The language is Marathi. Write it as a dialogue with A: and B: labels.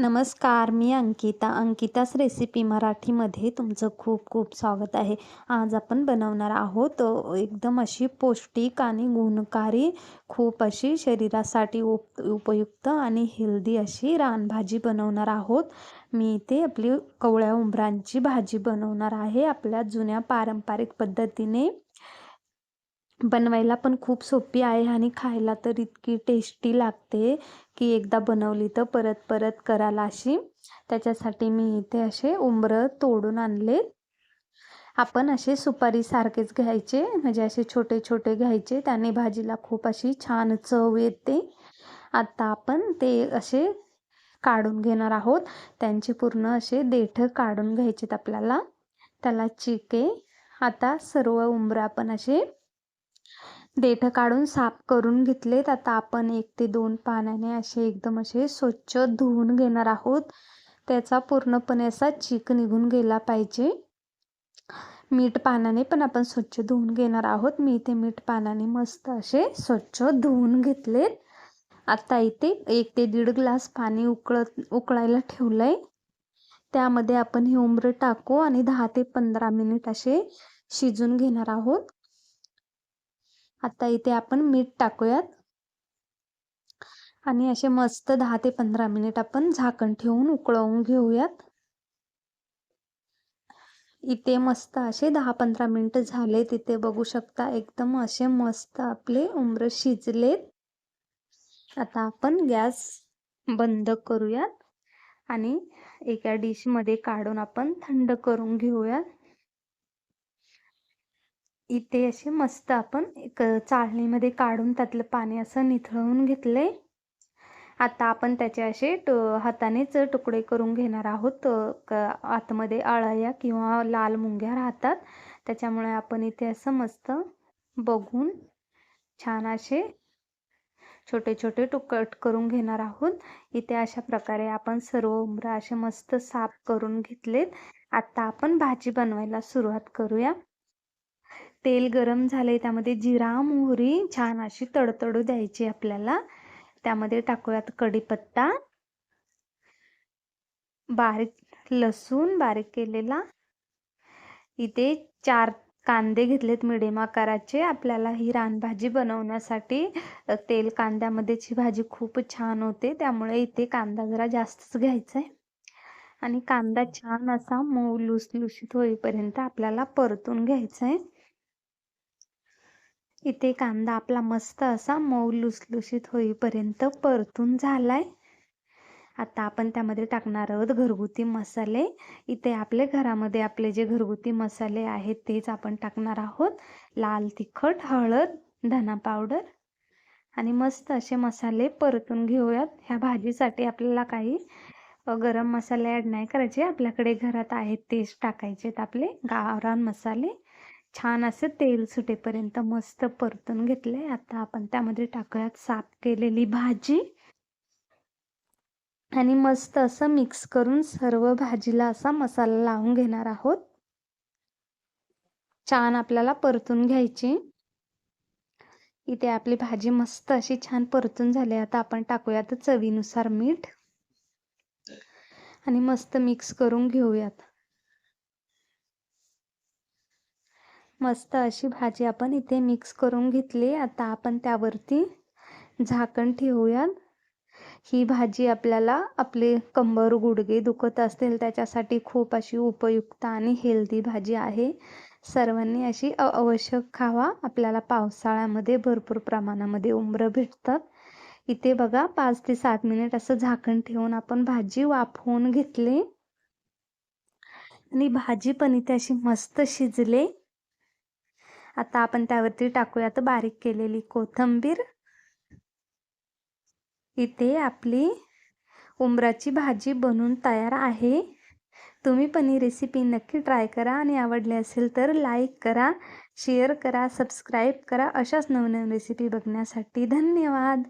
A: नमस्कार मी अंकिता. अंकिताच रेसिपी मराठीमध्ये तुमचं खूप खूप स्वागत आहे. आज आपण बनवणार आहोत एकदम अशी पौष्टिक आणि गुणकारी खूप अशी शरीरासाठी उप उपयुक्त आणि हेल्दी अशी रानभाजी बनवणार आहोत. मी इथे आपली कवळ्या उंबरांची भाजी बनवणार आहे आपल्या जुन्या पारंपरिक पद्धतीने. बनवायला पण खूप सोपी आहे आणि खायला तर इतकी टेस्टी लागते की एकदा बनवली तर परत परत करायला अशी. त्याच्यासाठी मी इथे असे उंबरं तोडून आणले. आपण असे सुपारीसारखेच घ्यायचे म्हणजे असे छोटे छोटे घ्यायचे. त्याने भाजीला खूप अशी छान चव येते. आता आपण ते असे काढून घेणार आहोत. त्यांचे पूर्ण असे देठ काढून घ्यायचेत आपल्याला. त्याला चिके आता सर्व उंबरं आपण असे देठ काढून साफ करून घेतलेत. आता आपण एक ते दोन पाण्याने असे एकदम असे स्वच्छ धुवून घेणार आहोत. त्याचा पूर्णपणे असा चीक निघून गेला पाहिजे. मीठ पाण्याने पण आपण स्वच्छ धुवून घेणार आहोत. मी इथे मीठ पाण्याने मस्त असे स्वच्छ धुवून घेतलेत. आता इथे एक ते दीड ग्लास पाणी उकळत उकळायला ठेवलंय. त्यामध्ये आपण हे उमरं टाकू आणि दहा ते पंधरा मिनिट असे शिजून घेणार आहोत. आता इथे आपण मीठ टाकूयात. आणि असे मस्त दहा ते पंधरा मिनिट आपण झाकण ठेवून उकळवून घेऊयात. इथे मस्त असे दहा पंधरा मिनिट झाले तिथे बघू शकता एकदम असे मस्त आपले उमर शिजलेत. आता आपण गॅस बंद करूयात. आणि एका डिशमध्ये काढून आपण थंड करून घेऊयात. इथे असे मस्त आपण एक चाळणीमध्ये काढून त्यातलं पाणी असं निथळवून घेतले आता आपण त्याचे असे हातानेच तुकडे करून घेणार आहोत. आतमध्ये अळया किंवा लाल मुंग्या राहतात. त्याच्यामुळे आपण इथे असं मस्त बघून छान असे छोटे छोटे तुकट करून घेणार आहोत. इथे अशा प्रकारे आपण सर्व उमरा असे मस्त साफ करून घेतलेत. आता आपण भाजी बनवायला सुरुवात करूया. तेल गरम झाले त्यामध्ये जिरा मोहरी छान अशी तडतडू द्यायची आपल्याला. त्यामध्ये टाकूयात कढीपत्ता. बारीक लसूण बारीक केलेला. इथे चार कांदे घेतलेत मिडियम आकाराचे. आपल्याला ही रानभाजी बनवण्यासाठी तेल कांद्यामध्येची भाजी खूप छान होते. त्यामुळे इथे कांदा जरा जास्तच घ्यायचा आहे आणि कांदा छान असा मऊ लुसलुशीत होईपर्यंत आपल्याला परतून घ्यायचा आहे इथे कांदा आपला मस्त असा मऊ लुसलुशीत होईपर्यंत परतून झालाय. आता आपण त्यामध्ये टाकणार आहोत घरगुती मसाले. इथे आपले घरामध्ये आपले जे घरगुती मसाले आहेत तेच आपण टाकणार आहोत. लाल तिखट हळद धना पावडर आणि मस्त असे मसाले परतून घेऊयात. ह्या भाजीसाठी आपल्याला काही गरम मसाले ॲड नाही करायचे. आपल्याकडे घरात आहेत तेच टाकायचे आपले गावरान मसाले. छान असं तेल सुटेपर्यंत मस्त परतून घेतलंय. आता आपण त्यामध्ये टाकूयात साफ केलेली भाजी. आणि मस्त असं मिक्स करून सर्व भाजीला असा मसाला लावून घेणार आहोत. छान आपल्याला परतून घ्यायची. इथे आपली भाजी मस्त अशी छान परतून झाली. आता आपण टाकूयात चवीनुसार मीठ. आणि मस्त मिक्स करून घेऊयात. मस्त अशी भाजी आपण इथे मिक्स करून घेतली. आता आपण त्यावरती झाकण ठेवूयात. ही भाजी आपल्याला आपले कंबर गुडगे दुखत असतील त्याच्यासाठी खूप अशी उपयुक्त आणि हेल्दी भाजी आहे. सर्वांनी अशी आवश्यक खावा. आपल्याला पावसाळ्यामध्ये भरपूर प्रमाणामध्ये उमरं भेटतात. इथे बघा पाच ते सात मिनिट असं झाकण ठेवून आपण भाजी वाफवून घेतली. आणि भाजी पण इथे अशी मस्त शिजले. आता आपण त्यावरती टाकूयात बारीक केलेली कोथंबीर. इथे आपली उंबराची भाजी बनून तयार आहे. तुम्ही पण ही रेसिपी नक्की ट्राय करा. आणि आवडली असेल तर लाईक करा शेअर करा सबस्क्राईब करा. अशाच नवनवीन रेसिपी बघण्यासाठी धन्यवाद.